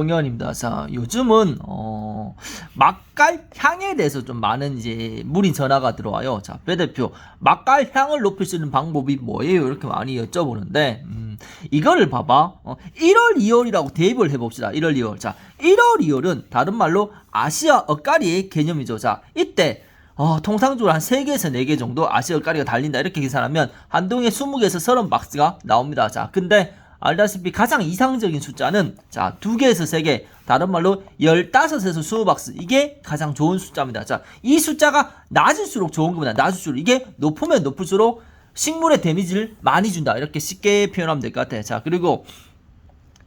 공연입니다. 자, 요즘은 어, 맛깔 향에 대해서 좀 많은 이제 문의 전화가 들어와요. 자, 배 대표 맛깔 향을 높일 수 있는 방법이 뭐예요? 이렇게 많이 여쭤보는데 음, 이거를 봐봐. 어, 1월, 2월이라고 대입을 해봅시다. 1월, 2월. 자, 1월, 2월은 다른 말로 아시아 엇가리의 개념이죠. 자, 이때 어, 통상적으로 한 3개에서 4개 정도 아시아 엇가리가 달린다. 이렇게 계산하면 한 동에 20개에서 30박스가 나옵니다. 자, 근데 알다시피 가장 이상적인 숫자는 자, 2개에서 3개, 다른 말로 15에서 20박스. 이게 가장 좋은 숫자입니다. 자, 이 숫자가 낮을수록 좋은 겁니다. 낮을수록. 이게 높으면 높을수록 식물의 데미지를 많이 준다. 이렇게 쉽게 표현하면 될 것 같아요. 자, 그리고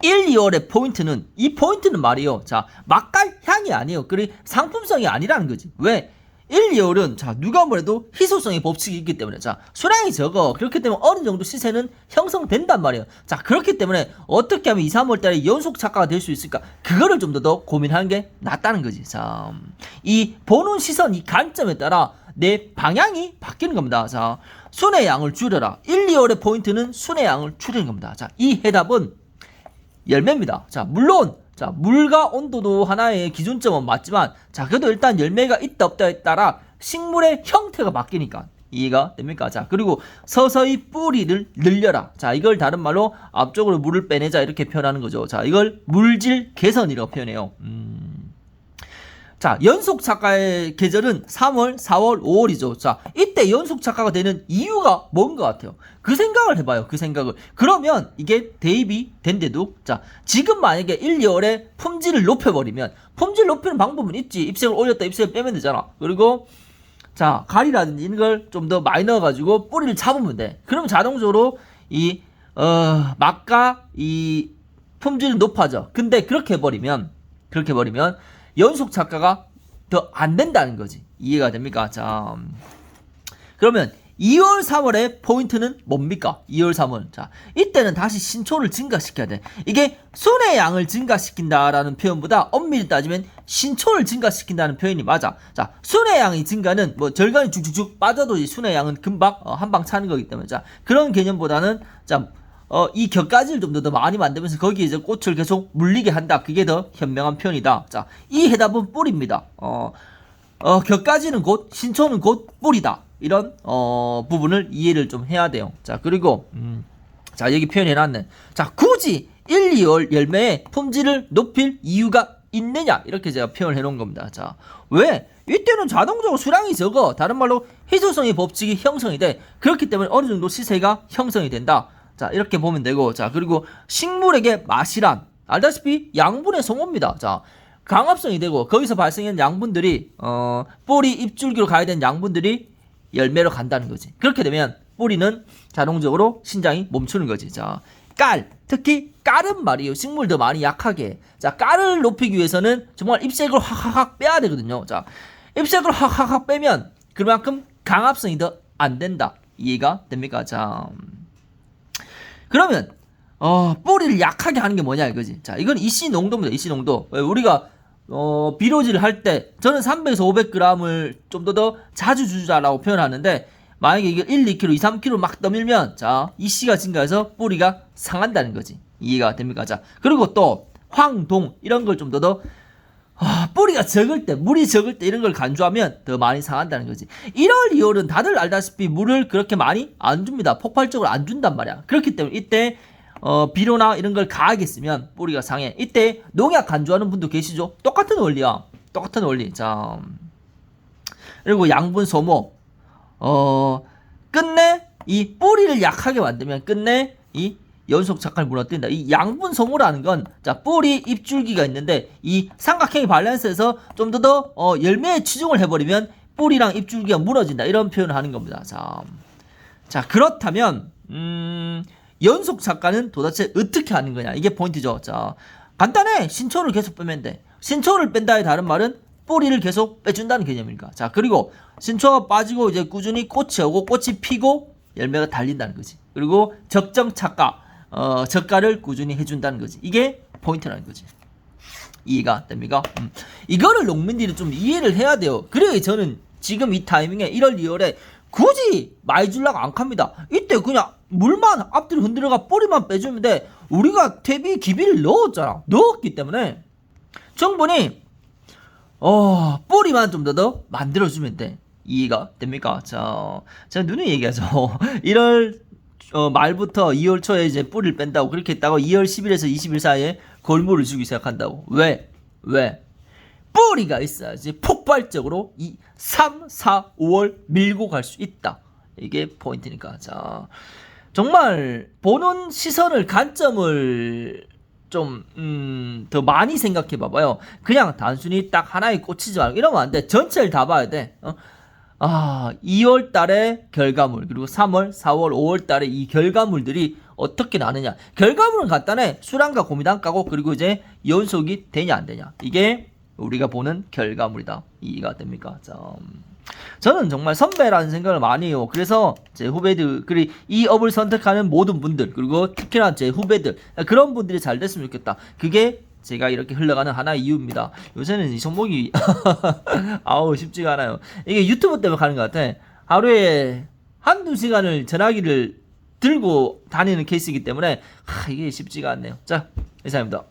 1, 2월의 포인트는 이 포인트는 말이요. 자, 맛깔 향이 아니에요. 그리고 상품성이 아니라는 거지. 왜? 1, 2월은 자 누가 뭐래도 희소성의 법칙이 있기 때문에 자 수량이 적어. 그렇기 때문에 어느 정도 시세는 형성된단 말이에요. 자 그렇기 때문에 어떻게 하면 2, 3월 달에 연속 작가가 될 수 있을까? 그거를 좀 더 더 고민하는 게 낫다는 거지. 자이 보는 시선 이 관점에 따라 내 방향이 바뀌는 겁니다. 자 순의 양을 줄여라. 1, 2월의 포인트는 순의 양을 줄이는 겁니다. 자이 해답은 열매입니다. 자, 물론 자, 물과 온도도 하나의 기준점은 맞지만 자, 그래도 일단 열매가 있다 없다에 따라 식물의 형태가 바뀌니까 이해가 됩니까? 자, 그리고 서서히 뿌리를 늘려라. 자, 이걸 다른 말로 앞쪽으로 물을 빼내자 이렇게 표현하는 거죠. 자, 이걸 물질 개선이라고 표현해요. 음. 자, 연속 작가의 계절은 3월, 4월, 5월이죠. 자, 이때 연속 작가가 되는 이유가 뭔 것 같아요? 그 생각을 해봐요. 그 생각을. 그러면 이게 대입이 된대도, 자, 지금 만약에 1, 2월에 품질을 높여버리면, 품질 높이는 방법은 있지. 잎색을 올렸다, 잎색을 빼면 되잖아. 그리고, 자, 가리라든지 이런 걸 좀 더 많이 넣어가지고 뿌리를 잡으면 돼. 그러면 자동적으로 이, 어, 맛과 이 품질은 높아져. 근데 그렇게 해버리면, 그렇게 해버리면, 연속 작가가 더 안 된다는 거지. 이해가 됩니까? 자, 음. 그러면 2월, 3월의 포인트는 뭡니까? 2월, 3월. 자, 이때는 다시 신초를 증가시켜야 돼. 이게 순의 양을 증가시킨다라는 표현보다 엄밀히 따지면 신초를 증가시킨다는 표현이 맞아. 자, 순의 양의 증가는 뭐 절간이 쭉쭉쭉 빠져도 이 순의 양은 금방 어, 한방 차는 거기 때문에 자, 그런 개념보다는 자, 어, 이 격가지를 좀 더 많이 만들면서 거기에 이제 꽃을 계속 물리게 한다. 그게 더 현명한 표현이다. 자, 이 해답은 뿌리입니다. 어, 어, 격가지는 곧, 신초는 곧 뿌리다. 이런, 어, 부분을 이해를 좀 해야 돼요. 자, 그리고, 음, 자, 여기 표현해놨네. 자, 굳이 1, 2월 열매의 품질을 높일 이유가 있느냐? 이렇게 제가 표현을 해놓은 겁니다. 자, 왜? 이때는 자동적으로 수량이 적어. 다른 말로 희소성의 법칙이 형성이 돼. 그렇기 때문에 어느 정도 시세가 형성이 된다. 자, 이렇게 보면 되고. 자, 그리고 식물에게 맛이란, 알다시피 양분의 성호입니다. 자, 강압성이 되고, 거기서 발생한 양분들이, 어, 뿌리 입줄기로 가야 되는 양분들이 열매로 간다는 거지. 그렇게 되면 뿌리는 자동적으로 신장이 멈추는 거지. 자, 깔. 특히 깔은 말이에요. 식물 더 많이 약하게. 자, 깔을 높이기 위해서는 정말 잎색을 확확확 빼야 되거든요. 자, 잎색을 확확확 빼면 그만큼 강압성이 더 안 된다. 이해가 됩니까? 자, 그러면 어, 뿌리를 약하게 하는 게 뭐냐 이거지. 자, 이건 이씨 농도입니다. 이씨 농도. 왜 우리가 어, 비료질을 할때 저는 300에서 500g을 좀 더 더 자주 주자라고 표현하는데 만약에 이게 1, 2kg, 2, 3kg 막 떠밀면 자, 이씨가 증가해서 뿌리가 상한다는 거지. 이해가 됩니까? 자, 그리고 또 황동 이런 걸 좀 더더 아, 뿌리가 적을 때, 물이 적을 때 이런 걸 간주하면 더 많이 상한다는 거지. 1월, 2월은 다들 알다시피 물을 그렇게 많이 안 줍니다. 폭발적으로 안 준단 말이야. 그렇기 때문에 이때 어, 비료나 이런 걸 가하게 쓰면 뿌리가 상해. 이때 농약 간주하는 분도 계시죠? 똑같은 원리야. 똑같은 원리. 자, 그리고 양분 소모. 어, 끝내 이 뿌리를 약하게 만들면 끝내 이 연속 작가를 무너뜨린다. 이 양분 소모라는 건, 자, 뿌리 입줄기가 있는데, 이 삼각형의 밸런스에서 좀 더 더, 어, 열매에 치중을 해버리면, 뿌리랑 입줄기가 무너진다. 이런 표현을 하는 겁니다. 자, 자, 그렇다면, 음, 연속 작가는 도대체 어떻게 하는 거냐? 이게 포인트죠. 자, 간단해. 신초를 계속 빼면 돼. 신초를 뺀다의 다른 말은 뿌리를 계속 빼준다는 개념이니까. 자, 그리고 신초가 빠지고 이제 꾸준히 꽃이 오고 꽃이 피고 열매가 달린다는 거지. 그리고 적정 착가, 어, 저가를 꾸준히 해준다는 거지. 이게 포인트라는 거지. 이해가 됩니까? 음. 이거를 농민들이 좀 이해를 해야 돼요. 그래야 저는 지금 이 타이밍에 1월, 2월에 굳이 많이 주려고 안 갑니다. 이때 그냥 물만 앞뒤로 흔들어가 뿌리만 빼주면 돼. 우리가 퇴비 기비를 넣었잖아. 넣었기 때문에 충분히 어 뿌리만 좀 더 더 만들어주면 돼. 이해가 됩니까? 자, 제가 눈에 얘기하죠. 1월 어, 말부터 2월 초에 이제 뿌리를 뺀다고 그렇게 했다고 2월 10일에서 20일 사이에 골무를 주기 시작한다고. 왜? 왜? 뿌리가 있어야지 폭발적으로 이 3, 4, 5월 밀고 갈 수 있다. 이게 포인트니까. 자, 정말 보는 시선을 관점을 좀, 음, 더 많이 생각해 봐봐요. 그냥 단순히 딱 하나에 꽂히지 말고 이러면 안 돼. 전체를 다 봐야 돼. 어? 아, 2월 달에 결과물, 그리고 3월, 4월, 5월 달에 이 결과물들이 어떻게 나느냐. 결과물은 간단해. 수량과 고미단가고, 그리고 이제 연속이 되냐, 안 되냐. 이게 우리가 보는 결과물이다. 이해가 됩니까? 자, 음. 저는 정말 선배라는 생각을 많이 해요. 그래서 제 후배들, 그리고 이 업을 선택하는 모든 분들, 그리고 특히나 제 후배들, 그런 분들이 잘 됐으면 좋겠다. 그게 제가 이렇게 흘러가는 하나의 이유입니다. 요새는 이 종목이, 아우, 쉽지가 않아요. 이게 유튜브 때문에 가는 것 같아. 하루에 한두 시간을 전화기를 들고 다니는 케이스이기 때문에, 하, 이게 쉽지가 않네요. 자, 이상입니다.